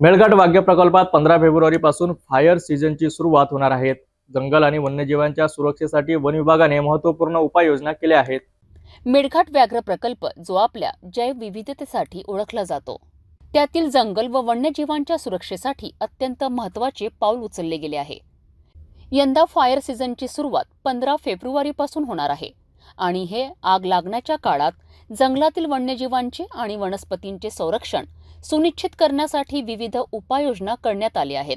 मेळघाट वाघ्य प्रकल्पात पंधरा फेब्रुवारी पासून फायर सीझनची सुरुवात होणार आहे. जंगल आणि वन्यजीवांच्या सुरक्षेसाठी वन विभागाने महत्त्वपूर्ण उपाययोजना केल्या आहेत. मेळघाट व्याघ्र प्रकल्प जो आपल्या जैवविविधतेसाठी ओळखला जातो. त्यातील जंगल व वन्यजीवांच्या सुरक्षेसाठी अत्यंत महत्त्वाचे पाऊल उचलले गेले आहे. यंदा फायर सीझनची सुरुवात पंधरा फेब्रुवारीपासून होणार आहे. आणि हे आग लागण्याच्या काळात जंगलातील वन्यजीवांचे आणि वनस्पतींचे संरक्षण सुनिश्चित करण्यासाठी विविध उपाययोजना करण्यात आल्या आहेत.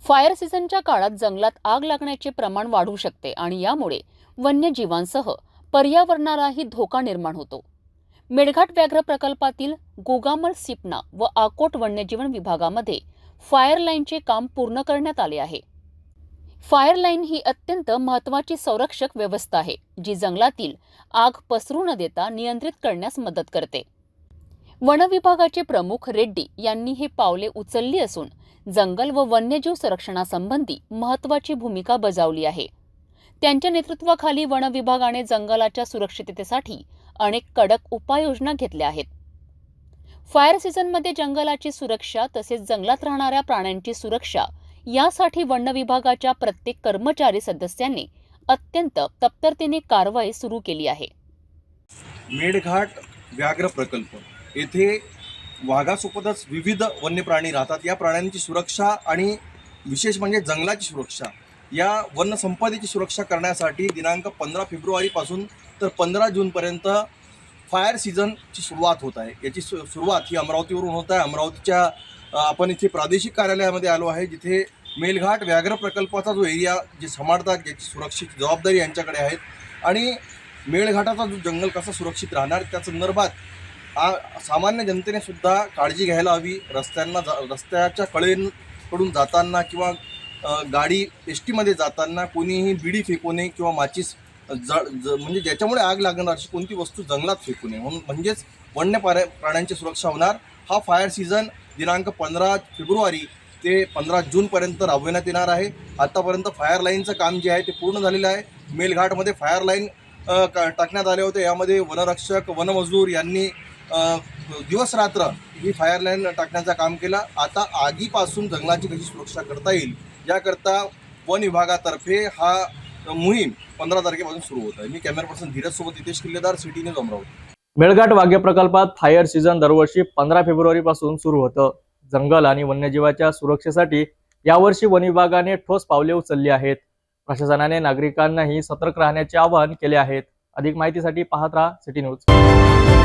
फायर सीझनच्या काळात जंगलात आग लागण्याचे प्रमाण वाढू शकते आणि यामुळे वन्यजीवांसह पर्यावरणालाही धोका निर्माण होतो. मेळघाट व्याघ्र प्रकल्पातील गोगामल सिपना व आकोट वन्यजीवन विभागामध्ये फायर लाईनचे काम पूर्ण करण्यात आले आहे. फायर लाईन ही अत्यंत महत्त्वाची संरक्षक व्यवस्था आहे जी जंगलातील आग पसरू न देता नियंत्रित करण्यास मदत करते. वन विभागाचे प्रमुख रेड्डी यांनी हे पावले उचलली असून जंगल व वन्यजीव संरक्षणासंबंधी महत्त्वाची भूमिका बजावली आहे. त्यांच्या नेतृत्वाखाली वन विभागाने जंगलाच्या सुरक्षिततेसाठी अनेक कडक उपाययोजना घेतल्या आहेत. फायर सीझनमध्ये जंगलाची सुरक्षा तसेच जंगलात राहणाऱ्या प्राण्यांची सुरक्षा यासाठी वन विभागाच्या प्रत्येक कर्मचारी सदस्यांनी अत्यंत तप्तरतेने कारवाई सुरू केली आहे. मेडघाट व्याघ्र प्रकल्प येथे वाघासोबतच विविध वन्य प्राणी राहतात. या प्राण्यांची सुरक्षा आणि विशेष म्हणजे जंगलाची सुरक्षा या वनसंपदेची सुरक्षा करण्यासाठी दिनांक पंधरा फेब्रुवारीपासून तर पंधरा जूनपर्यंत फायर सीझनची सुरुवात होत आहे. याची सु सुरुवात ही अमरावतीवरून होत आहे. अमरावतीच्या आपण इथे प्रादेशिक कार्यालयामध्ये आलो आहे जिथे मेलघाट व्याघ्र प्रकल्पाचा जो एरिया जे सांभाळतात याची सुरक्षित जबाबदारी यांच्याकडे आहेत आणि मेळघाटाचा जो जंगल कसा सुरक्षित राहणार त्या संदर्भात आ सामान्य जनतेने सुद्धा काळजी घ्यायला हवी. रस्त्यांना जा रस्त्याच्या कडेकडून जाताना किंवा गाडी एस टीमध्ये जाताना कोणीही बिडी फेकू नये किंवा माचीस जळ ज म्हणजे ज्याच्यामुळे आग लागणार अशी कोणती वस्तू जंगलात फेकू नये. म्हणून म्हणजेच वन्य प्राण्या प्राण्यांची सुरक्षा होणार. हा फायर सीझन दिनांक पंधरा फेब्रुवारी ते पंधरा जूनपर्यंत राबविण्यात येणार आहे. आत्तापर्यंत फायर लाईनचं काम जे आहे ते पूर्ण झालेलं आहे. मेलघाटमध्ये फायर लाईन टाकण्यात आले होते. यामध्ये वनरक्षक वनमजूर यांनी दिवस रात्र ही फायर लाईन टाकण्याचं काम केलं. आता आगीपासून जंगलाची कशी सुरक्षा करता येईल याकरता वन विभागातर्फे हा मोहीम पंधरा तारखेपासून सुरू होत आहे. मी कॅमेरा पर्सन धीरज सोबत नितेश किल्लेदार सिटी न्यूज अमरावती. मेळघाट वाघ्य प्रकल्पात फायर सीझन दरवर्षी पंधरा फेब्रुवारी पासून सुरू होतं. जंगल आणि वन्यजीवाच्या सुरक्षेसाठी यावर्षी वन विभागाने ठोस पावले उचलली आहेत. प्रशासनाने नागरिकांनाही सतर्क राहण्याचे आवाहन केले आहेत. अधिक माहितीसाठी पाहत राहा सिटी न्यूज